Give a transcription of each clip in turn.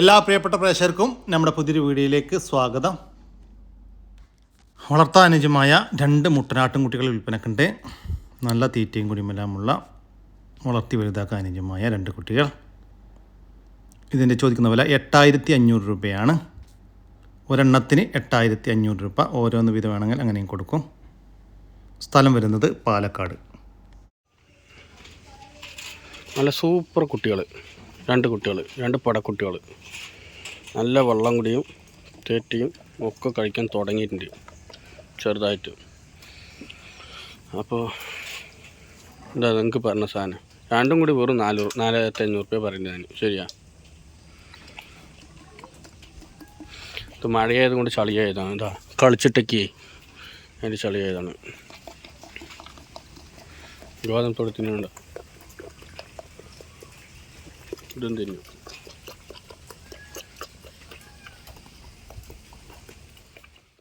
എല്ലാ പ്രിയപ്പെട്ട പ്രേക്ഷകർക്കും നമ്മുടെ പുതിയൊരു വീഡിയോയിലേക്ക് സ്വാഗതം. വളർത്താൻ അനുജമായ രണ്ട് മുട്ടനാട്ടും കുട്ടികൾ വിൽപ്പനക്കുണ്ട്. നല്ല തീറ്റയും കുടിമെല്ലാമുള്ള വളർത്തി വലുതാക്കാൻ അനുജമായ രണ്ട് കുട്ടികൾ. ഇതിന്റെ ചോദിക്കുന്ന വില എട്ടായിരത്തി അഞ്ഞൂറ് രൂപയാണ്. ഒരെണ്ണത്തിന് എട്ടായിരത്തി അഞ്ഞൂറ് രൂപ. ഓരോന്ന് വീതം വേണമെങ്കിൽ അങ്ങനെയും കൊടുക്കും. സ്ഥലം വരുന്നത് പാലക്കാട്. നല്ല സൂപ്പർ കുട്ടികൾ രണ്ട് കുട്ടികൾ രണ്ട് പടക്കുട്ടികൾ നല്ല വെള്ളം കുടിയും തേറ്റിയും ഒക്കെ കഴിക്കാൻ തുടങ്ങിയിട്ടുണ്ട് ചെറുതായിട്ട്. അപ്പോൾ എന്താ നിങ്ങൾക്ക് പറഞ്ഞ സാധനം? രണ്ടും കൂടി വെറും നാല് നാലായിരത്തി അഞ്ഞൂറ് രൂപ പറയുന്നത് ഞാൻ. ശരിയാ? ഇത് മഴയായത് കൊണ്ട് ചളിയായതാണ്. എന്താ കളിച്ചിട്ടൊക്കെ അതിന്റെ ചളിയായതാണ്. ഗോതമ്പ് തൊടുത്തിനുണ്ട് ഇതും തിന്നു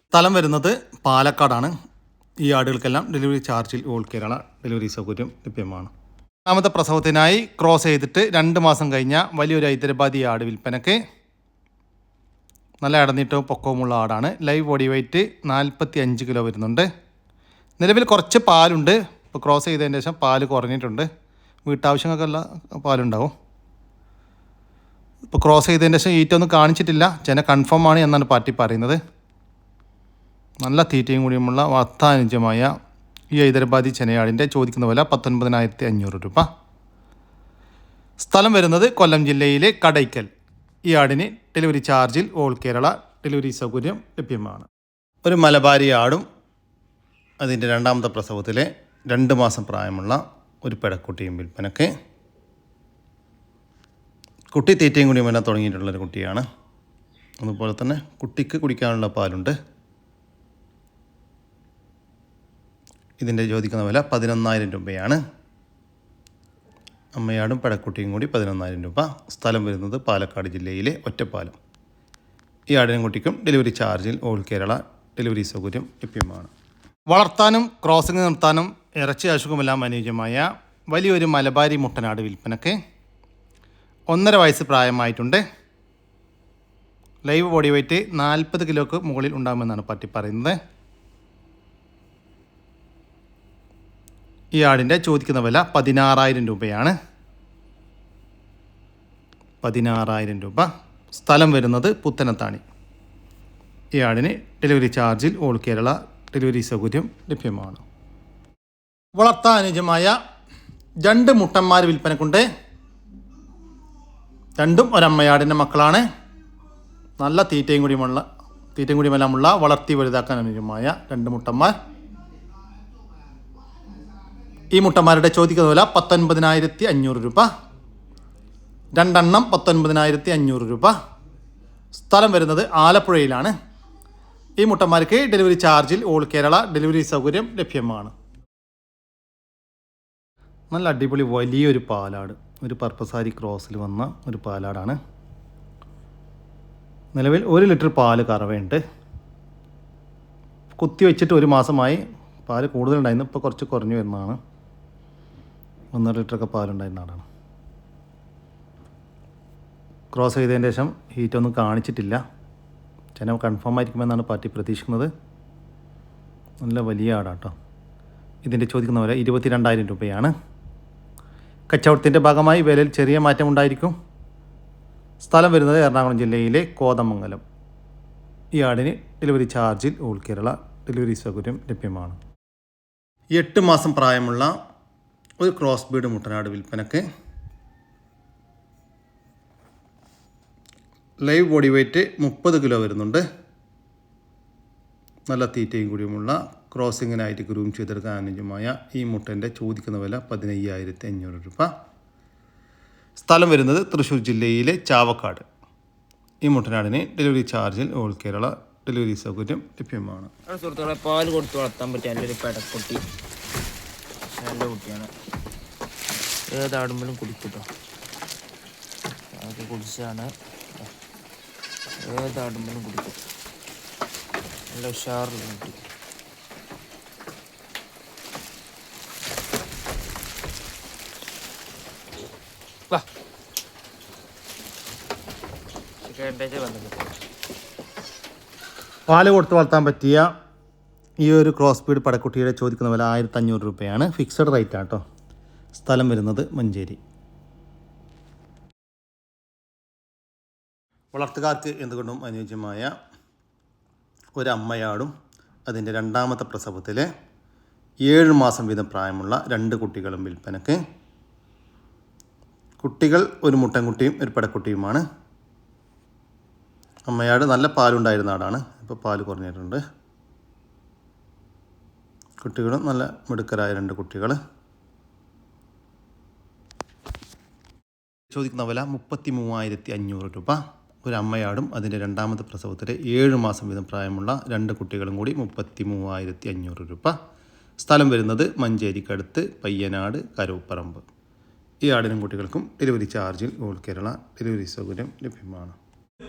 സ്ഥലം വരുന്നത് പാലക്കാടാണ്. ഈ ആടുകൾക്കെല്ലാം ഡെലിവറി ചാർജിൽ ഓൾ കേരള ഡെലിവറി സൗകര്യം ലഭ്യമാണ്. രണ്ടാമത്തെ പ്രസവത്തിനായി ക്രോസ് ചെയ്തിട്ട് രണ്ട് മാസം കഴിഞ്ഞ വലിയൊരു ഹൈദരാബാദി ആട് വിൽപ്പനക്ക് നല്ല ഇടനീട്ടവും പൊക്കവുമുള്ള ആടാണ്. ലൈവ് ബോഡി വെയിറ്റ് നാൽപ്പത്തി അഞ്ച് കിലോ വരുന്നുണ്ട്. നിലവിൽ കുറച്ച് പാലുണ്ട്. ഇപ്പോൾ ക്രോസ് ചെയ്തതിന് ശേഷം പാൽ കുറഞ്ഞിട്ടുണ്ട്. വീട്ടാവശ്യങ്ങൾക്കെല്ലാം പാലുണ്ടാവും. ഇപ്പോൾ ക്രോസ് ചെയ്തതിന് ശേഷം ഈറ്റൊന്നും കാണിച്ചിട്ടില്ല. ജന കൺഫേം ആണ് എന്നാണ് പാർട്ടി പറയുന്നത്. നല്ല തീറ്റയും കൂടിയുമുള്ള വർത്താനുജമായ ഈ ഹൈദരാബാദി ചെനയാടിന്റെ ചോദിക്കുന്ന വില പത്തൊൻപതിനായിരത്തി അഞ്ഞൂറ് രൂപ. സ്ഥലം വരുന്നത് കൊല്ലം ജില്ലയിലെ കടയ്ക്കൽ. ഈ ആടിന് ഡെലിവറി ചാർജിൽ ഓൾ കേരള ഡെലിവറി സൗകര്യം ലഭ്യമാണ്. ഒരു മലബാരി ആടും അതിന്റെ രണ്ടാമത്തെ പ്രസവത്തിലെ രണ്ട് മാസം പ്രായമുള്ള ഒരു പെടക്കുട്ടിയും വിൽപ്പനക്ക് കുട്ടി തീറ്റയും കുടിയും വരാൻ തുടങ്ങിയിട്ടുള്ളൊരു കുട്ടിയാണ്. അതുപോലെ തന്നെ കുട്ടിക്ക് കുടിക്കാനുള്ള പാലുണ്ട്. ഇതിന്റെ ചോദിക്കുന്ന വില പതിനൊന്നായിരം രൂപയാണ്. അമ്മയാടും പടക്കുട്ടിയും കൂടി പതിനൊന്നായിരം രൂപ. സ്ഥലം വരുന്നത് പാലക്കാട് ജില്ലയിലെ ഒറ്റപ്പാലം. ഈ ആടിനും കുട്ടിക്കും ഡെലിവറി ചാർജിൽ ഓൾ കേരള ഡെലിവറി സൗകര്യം ലഭ്യമാണ്. വളർത്താനും ക്രോസിംഗ് നിർത്താനും ഇറച്ചി അസുഖമെല്ലാം അനുയോജ്യമായ വലിയൊരു മലബാരി മുട്ടനാട് വിൽപ്പനക്ക് ഒന്നര വയസ്സ് പ്രായമായിട്ടുണ്ട്. ലൈവ് ബോഡി വെയിറ്റ് നാൽപ്പത് കിലോക്ക് മുകളിൽ ഉണ്ടാകുമെന്നാണ് പറ്റി പറയുന്നത്. ഈ ആടിന്റെ ചോദിക്കുന്ന വില പതിനാറായിരം രൂപയാണ്. പതിനാറായിരം രൂപ. സ്ഥലം വരുന്നത് പുത്തനത്താണി. ഈ ആടിന് ഡെലിവറി ചാർജിൽ ഓൾ കേരള ഡെലിവറി സൗകര്യം ലഭ്യമാണ്. വളർത്താൻ അനുജമായ രണ്ട് മുട്ടന്മാർ വിൽപ്പനക്കുണ്ട്. രണ്ടും ഒരമ്മയാടിന്റെ മക്കളാണ്. നല്ല തീറ്റയും കൂടിയുമുള്ള തീറ്റയും കൂടിയുമെല്ലാമുള്ള വളർത്തി വലുതാക്കാൻ അനുയോജ്യമായ രണ്ട് മുട്ടന്മാർ. ഈ മുട്ടന്മാരുടെ ചോദിക്കുന്ന വില പത്തൊൻപതിനായിരത്തി അഞ്ഞൂറ് രൂപ. രണ്ടെണ്ണം പത്തൊൻപതിനായിരത്തി അഞ്ഞൂറ് രൂപ. സ്ഥലം വരുന്നത് ആലപ്പുഴയിലാണ്. ഈ മുട്ടന്മാർക്ക് ഡെലിവറി ചാർജിൽ ഓൾ കേരള ഡെലിവറി സൗകര്യം ലഭ്യമാണ്. നല്ല അടിപൊളി വലിയൊരു പാലാട്. ഒരു പർപ്പസാരി ക്രോസിൽ വന്ന ഒരു പാലാടാണ്. നിലവിൽ ഒരു ലിറ്റർ പാൽ കറവയുണ്ട്. കുത്തി വെച്ചിട്ട് ഒരു മാസമായി പാൽ കൂടുതലുണ്ടായിരുന്നു. ഇപ്പോൾ കുറച്ച് കുറഞ്ഞു വരുന്നതാണ്. ഒന്നര ലിറ്ററൊക്കെ പാലുണ്ടായിരുന്ന ആടാണ് ക്രോസ് ചെയ്തതിന് ശേഷം ഹീറ്റൊന്നും കാണിച്ചിട്ടില്ല. ചെന കൺഫേം ആയിരിക്കുമെന്നാണ് പാർട്ടി പ്രതീക്ഷിക്കുന്നത്. നല്ല വലിയ ആടാട്ടോ ഇതിന്റെ ചോദിക്കുന്ന വില ഇരുപത്തി രണ്ടായിരം രൂപയാണ്. കച്ചവടത്തിന്റെ ഭാഗമായി വിലയിൽ ചെറിയ മാറ്റം ഉണ്ടായിരിക്കും. സ്ഥലം വരുന്നത് എറണാകുളം ജില്ലയിലെ കോതമംഗലം. ഈ ആടിന് ഡെലിവറി ചാർജിൽ ഓൾ കേരള ഡെലിവറി സൗകര്യം ലഭ്യമാണ്. എട്ട് മാസം പ്രായമുള്ള ഒരു ക്രോസ് ബീഡ് മുട്ടനാട് വിൽപ്പനക്ക് ലൈവ് ബോഡി വെയ്റ്റ് മുപ്പത് കിലോ വരുന്നുണ്ട്. നല്ല തീറ്റയും കൂടിയുമുള്ള ക്രോസിങ്ങിനായിട്ട് ഗ്രൂം ചെയ്തെടുക്കാൻ അനുയോജ്യമായ ഈ മുട്ടന്റെ ചോദിക്കുന്ന വില പതിനയ്യായിരത്തി അഞ്ഞൂറ് രൂപ. സ്ഥലം വരുന്നത് തൃശ്ശൂർ ജില്ലയിലെ ചാവക്കാട്. ഈ മുട്ടനാടിന് ഡെലിവറി ചാർജിൽ ഓൾ കേരള ഡെലിവറി സൗകര്യം ലഭ്യമാണ്. സുഹൃത്തുക്കളെ പാൽ കൊടുത്ത് വളർത്താൻ പറ്റിയ നല്ലൊരു പെടക്കുട്ടി. നല്ല കുട്ടിയാണ്. ഏതാടുമ്പോഴും കുടിക്കൂട്ടോ. അതൊക്കെ കുടിച്ചാണ്. ഏതാടുമ്പോഴും കുടിക്കും. നല്ല ഉഷാറുള്ള കുട്ടി. വാ. പാൽ കൊടുത്ത് വളർത്താൻ പറ്റിയ ഈ ഒരു ക്രോസ് ബീഡ് പടക്കുട്ടിയുടെ ചോദിക്കുന്ന വില ആയിരത്തി അഞ്ഞൂറ് രൂപയാണ് ഫിക്സഡ് റേറ്റ് ആട്ടോ സ്ഥലം വരുന്നത് മഞ്ചേരി. വളർത്തുകാർക്ക് എന്തുകൊണ്ടും അനുയോജ്യമായ അമ്മയാടും അതിന്റെ രണ്ടാമത്തെ പ്രസവത്തിലെ ഏഴ് മാസം വീതം പ്രായമുള്ള രണ്ട് കുട്ടികളും വിൽപ്പനക്ക് കുട്ടികൾ ഒരു മുട്ടൻകുട്ടിയും ഒരു പെടക്കുട്ടിയുമാണ്. അമ്മയാട് നല്ല പാലുണ്ടായിരുന്ന ആടാണ്. ഇപ്പോൾ പാൽ കുറഞ്ഞിട്ടുണ്ട്. കുട്ടികളും നല്ല മിടുക്കരായ രണ്ട് കുട്ടികൾ ചോദിക്കുന്ന വില മുപ്പത്തി മൂവായിരത്തി അഞ്ഞൂറ് രൂപ. ഒരു അമ്മയാടും അതിന്റെ രണ്ടാമത്തെ പ്രസവത്തിലെ ഏഴ് മാസം വീതം പ്രായമുള്ള രണ്ട് കുട്ടികളും കൂടി മുപ്പത്തി മൂവായിരത്തി അഞ്ഞൂറ് രൂപ. സ്ഥലം വരുന്നത് മഞ്ചേരിക്കടുത്ത് പയ്യനാട് കരൂപ്പറമ്പ്. ഈ ആടിനും കുട്ടികൾക്കും ഡെലിവറി ചാർജിൽ ഓൾ കേരള ഡെലിവറി സൗകര്യം ലഭ്യമാണ്.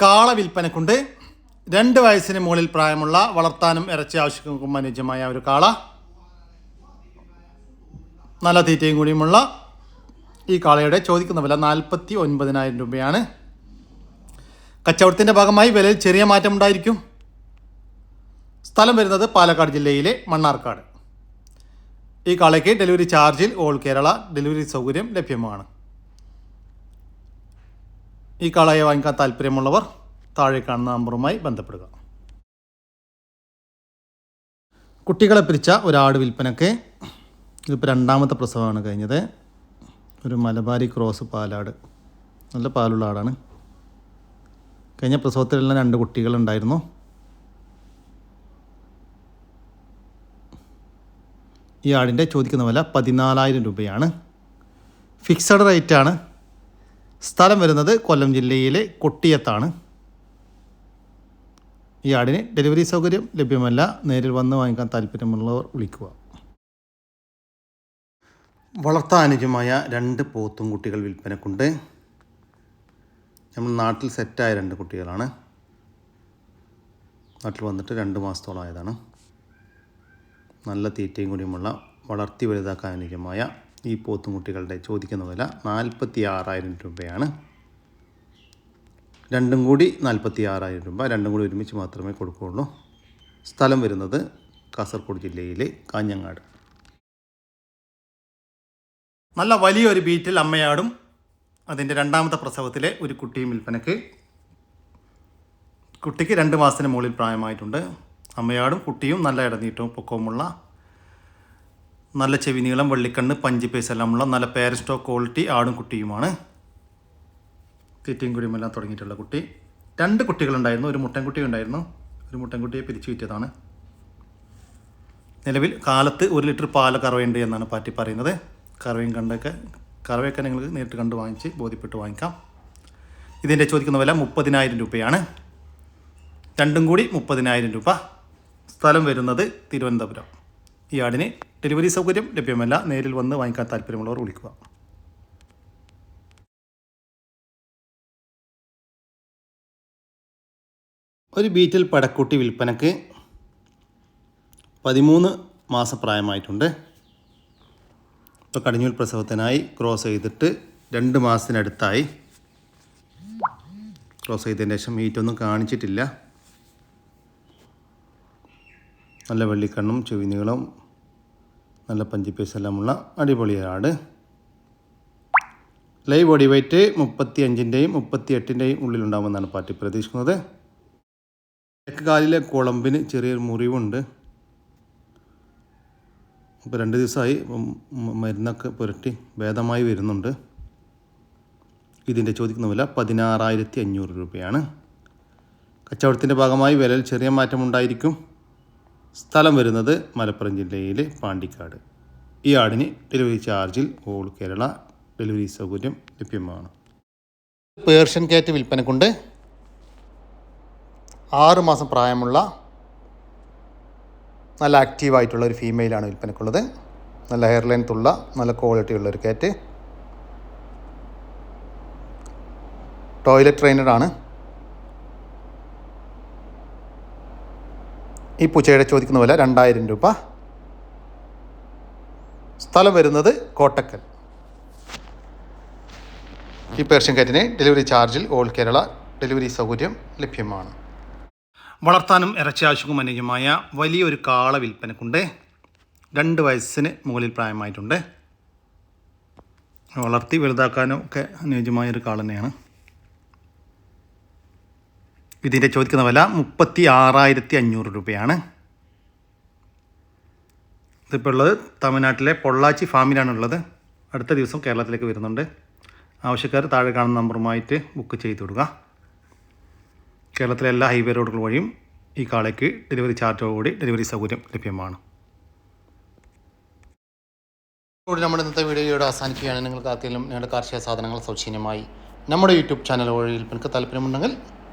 കാള വിൽപ്പനക്കുണ്ട്. രണ്ട് വയസ്സിന് മുകളിൽ പ്രായമുള്ള വളർത്താനും ഇറച്ചി ആവശ്യങ്ങൾക്കും അനുയോജ്യമായ ഒരു കാള. നല്ല തീറ്റയും കൂടിയുമുള്ള ഈ കാളയുടെ ചോദിക്കുന്ന വില നാൽപ്പത്തി ഒൻപതിനായിരം രൂപയാണ്. കച്ചവടത്തിന്റെ ഭാഗമായി വിലയിൽ ചെറിയ മാറ്റമുണ്ടായിരിക്കും. സ്ഥലം വരുന്നത് പാലക്കാട് ജില്ലയിലെ മണ്ണാർക്കാട്. ഈ കാളയ്ക്ക് ഡെലിവറി ചാർജിൽ ഓൾ കേരള ഡെലിവറി സൗകര്യം ലഭ്യമാണ്. ഈ കാളയെ വാങ്ങിക്കാൻ താല്പര്യമുള്ളവർ താഴെ കാണുന്ന നമ്പറുമായി ബന്ധപ്പെടുക. കുട്ടികളെ പിരിച്ച ഒരാട് വിൽപ്പനക്ക് ഇതിപ്പോൾ രണ്ടാമത്തെ പ്രസവമാണ് കഴിഞ്ഞത്. ഒരു മലബാരി ക്രോസ് പാലാട്. നല്ല പാലുള്ള ആടാണ്. കഴിഞ്ഞ പ്രസവത്തിലെല്ലാം രണ്ട് കുട്ടികളുണ്ടായിരുന്നു. ഈ ആടിന്റെ ചോദിക്കുന്ന വില പതിനാലായിരം രൂപയാണ്. ഫിക്സഡ് റേറ്റാണ് സ്ഥലം വരുന്നത് കൊല്ലം ജില്ലയിലെ കൊട്ടിയത്താണ്. ഈ ആടിന് ഡെലിവറി സൗകര്യം ലഭ്യമല്ല. നേരിൽ വന്ന് വാങ്ങിക്കാൻ താല്പര്യമുള്ളവർ വിളിക്കുക. വളർത്താൻ അനുജമായ രണ്ട് പോത്തും കുട്ടികൾ വിൽപ്പനക്കുണ്ട്. നമ്മൾ നാട്ടിൽ സെറ്റായ രണ്ട് കുട്ടികളാണ്. നാട്ടിൽ വന്നിട്ട് രണ്ട് മാസത്തോളം ആയതാണ് നല്ല തീറ്റയും കൂടിയുമുള്ള വളർത്തി വലുതാക്കാൻ അനുയോജ്യമായ ഈ പോത്തുംകുട്ടികളുടെ ചോദിക്കുന്ന വില നാൽപ്പത്തി ആറായിരം രൂപയാണ്. രണ്ടും കൂടി നാൽപ്പത്തി ആറായിരം രൂപ. രണ്ടും കൂടി ഒരുമിച്ച് മാത്രമേ കൊടുക്കുകയുള്ളൂ. സ്ഥലം വരുന്നത് കാസർഗോഡ് ജില്ലയിലെ കാഞ്ഞങ്ങാട്. നല്ല വലിയൊരു ബീറ്റിൽ അമ്മയാടും അതിന്റെ രണ്ടാമത്തെ പ്രസവത്തിലെ ഒരു കുട്ടിയും വിൽപ്പനക്ക് കുട്ടിക്ക് രണ്ട് മാസത്തിന് മുകളിൽ പ്രായമായിട്ടുണ്ട്. അമ്മയാടും കുട്ടിയും നല്ല ഇടനീട്ടവും പൊക്കവുമുള്ള നല്ല ചെവി നീളം വെള്ളിക്കണ്ണ് പഞ്ചി പേസെല്ലാമുള്ള നല്ല സ്റ്റോക്ക് ക്വാളിറ്റി ആടും കുട്ടിയുമാണ്. തീറ്റയും കുടിയും എല്ലാം തുടങ്ങിയിട്ടുള്ള കുട്ടി. രണ്ട് കുട്ടികളുണ്ടായിരുന്നു. ഒരു മുട്ടൻകുട്ടി ഉണ്ടായിരുന്നു. ഒരു മുട്ടൻകുട്ടിയെ പിരിച്ചു വിറ്റതാണ് നിലവിൽ കാലത്ത് ഒരു ലിറ്റർ പാൽ കറവയുണ്ട് എന്നാണ് പാറ്റി പറയുന്നത്. കറവയും കണ്ടൊക്കെ കറവയൊക്കെ നിങ്ങൾക്ക് നേരിട്ട് കണ്ട് വാങ്ങിച്ച് ബോധ്യപ്പെട്ട് വാങ്ങിക്കാം. ഇതിന്റെ ചോദിക്കുന്ന വില മുപ്പതിനായിരം രൂപയാണ്. രണ്ടും കൂടി മുപ്പതിനായിരം രൂപ. സ്ഥലം വരുന്നത് തിരുവനന്തപുരം. ഈ ആടിന് ഡെലിവറി സൗകര്യം ലഭ്യമല്ല. നേരിൽ വന്ന് വാങ്ങിക്കാൻ താല്പര്യമുള്ളവർ വിളിക്കുക. ഒരു ബീറ്റിൽ പടക്കുട്ടി വിൽപ്പനക്ക് പതിമൂന്ന് മാസപ്രായമായിട്ടുണ്ട് ഇപ്പോൾ കടിഞ്ഞൂൽ പ്രസവത്തിനായി ക്രോസ് ചെയ്തിട്ട് രണ്ട് മാസത്തിനടുത്തായി. ക്രോസ് ചെയ്തതിന് ശേഷം മീറ്റൊന്നും കാണിച്ചിട്ടില്ല. നല്ല വെള്ളിക്കണ്ണും ചെവിനീളം നല്ല പഞ്ചിപ്പേസ് എല്ലാമുള്ള അടിപൊളി ആട്. ലൈവ് ബോഡി വെയ്റ്റ് മുപ്പത്തി അഞ്ചിന്റെയും മുപ്പത്തി എട്ടിന്റെയും ഉള്ളിലുണ്ടാകുമെന്നാണ് പാർട്ടി പ്രതീക്ഷിക്കുന്നത്. തെക്ക് കാലിലെ കുളമ്പിന് ചെറിയൊരു മുറിവുണ്ട്. ഇപ്പോൾ രണ്ട് ദിവസമായി മരുന്നൊക്കെ പുരട്ടി ഭേദമായി വരുന്നുണ്ട്. ഇതിന്റെ ചോദിക്കുന്ന വില പതിനാറായിരത്തി അഞ്ഞൂറ് രൂപയാണ്. കച്ചവടത്തിന്റെ ഭാഗമായി വിലയിൽ ചെറിയ മാറ്റമുണ്ടായിരിക്കും. സ്ഥലം വരുന്നത് മലപ്പുറം ജില്ലയിലെ പാണ്ടിക്കാട്. ഈ ആടിന് ഡെലിവറി ചാർജിൽ ഓൾ കേരള ഡെലിവറി സൗകര്യം ലഭ്യമാണ്. പേർഷ്യൻ കാറ്റ് വിൽപ്പനക്കുണ്ട് ആറ് മാസം പ്രായമുള്ള നല്ല ആക്റ്റീവായിട്ടുള്ള ഒരു ഫീമെയിലാണ് വിൽപ്പനക്കുള്ളത് നല്ല ഹെയർ ലെങ്ത്തുള്ള നല്ല ക്വാളിറ്റി ഉള്ള ഒരു കാറ്റ്. ടോയ്ലറ്റ് ട്രെയിനറാണ് ഈ പൂച്ചയുടെ ചോദിക്കുന്ന വില രണ്ടായിരം രൂപ. സ്ഥലം വരുന്നത് കോട്ടക്കൽ. ഈ പേർഷ്യൻ കാറ്റിന് ഡെലിവറി ചാർജിൽ ഓൾ കേരള ഡെലിവറി സൗകര്യം ലഭ്യമാണ്. വളർത്താനും ഇറച്ചി ആവശ്യക്കും അനുയോജ്യമായ വലിയൊരു കാള വിൽപ്പനക്കുണ്ട്. രണ്ട് വയസ്സിന് മുകളിൽ പ്രായമായിട്ടുണ്ട്. വളർത്തി വലുതാക്കാനും ഒക്കെ അനുയോജ്യമായ ഒരു കാള തന്നെയാണ്. ഇതിന്റെ ചോദിക്കുന്ന വില മുപ്പത്തി ആറായിരത്തി അഞ്ഞൂറ് രൂപയാണ്. ഇതിപ്പോൾ ഉള്ളത് തമിഴ്നാട്ടിലെ പൊള്ളാച്ചി ഫാമിലാണുള്ളത്. അടുത്ത ദിവസം കേരളത്തിലേക്ക് വരുന്നുണ്ട്. ആവശ്യക്കാർ താഴെ കാണുന്ന നമ്പറുമായിട്ട് ബുക്ക് ചെയ്തു കൊടുക്കുക കേരളത്തിലെ എല്ലാ ഹൈവേ റോഡുകൾ വഴിയും ഈ കാളയ്ക്ക് ഡെലിവറി കൂടി ഡെലിവറി സൗകര്യം ലഭ്യമാണ്. നമ്മുടെ ഇന്നത്തെ വീഡിയോയോട് അവസാനിക്കുകയാണ്. നിങ്ങൾക്ക് ആർക്കെങ്കിലും നിങ്ങളുടെ കാർഷിക സാധനങ്ങൾ സൗജന്യമായി നമ്മുടെ യൂട്യൂബ് ചാനൽ വഴി വിൽപ്പനക്ക് താല്പര്യമുണ്ടെങ്കിൽ